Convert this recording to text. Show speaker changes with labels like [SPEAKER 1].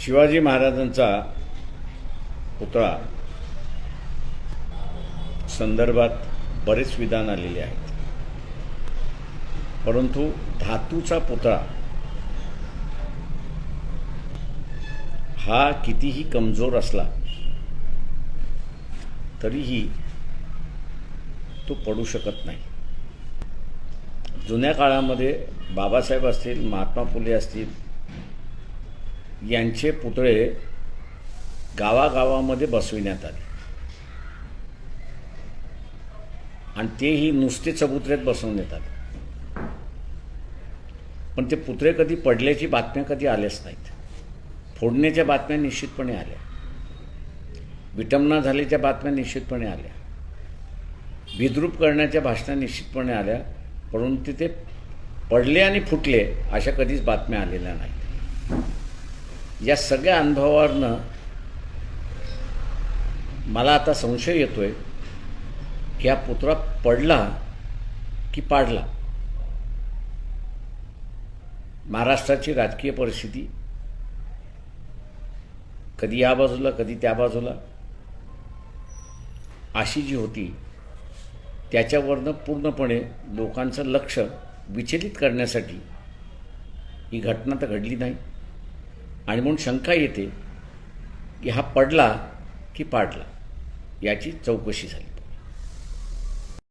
[SPEAKER 1] शिवाजी महाराजांचा पुतळा संदर्भात बरेच विधान आलेले आहेत. परंतु धातूचा पुतळा हा कितीही कमजोर असला तरीही तो पडू शकत नाही. जुन्या काळामध्ये बाबासाहेब असतील महात्मा फुले असतील यांचे पुतळे गावागावामध्ये बसविण्यात आले. आणि तेही नुसते चबुतऱ्यात बसवण्यात आले. पण ते पुतळे कधी पडल्याची बातम्या कधी आल्याच नाहीत. फोडण्याच्या बातम्या निश्चितपणे आल्या. विटंबना झाल्याच्या बातम्या निश्चितपणे आल्या. विद्रूप करण्याच्या भाषणा निश्चितपणे आल्या परंतु ते पडले आणि फुटले अशा कधीच बातम्या आलेल्या नाहीत. या सगळ्या अनुभवावरनं मला आता संशय येतोय की हा पुतळा पडला की पाडला? महाराष्ट्राची राजकीय परिस्थिती कधी या बाजूला कधी त्या बाजूला? अशी जी होती त्याच्यावरनं पूर्णपणे लोकांचं लक्ष विचलित करण्यासाठी ही घटना तर घडली नाही. आणि म्हणून शंका येते की हा पडला की पाडला याची चौकशी झाली.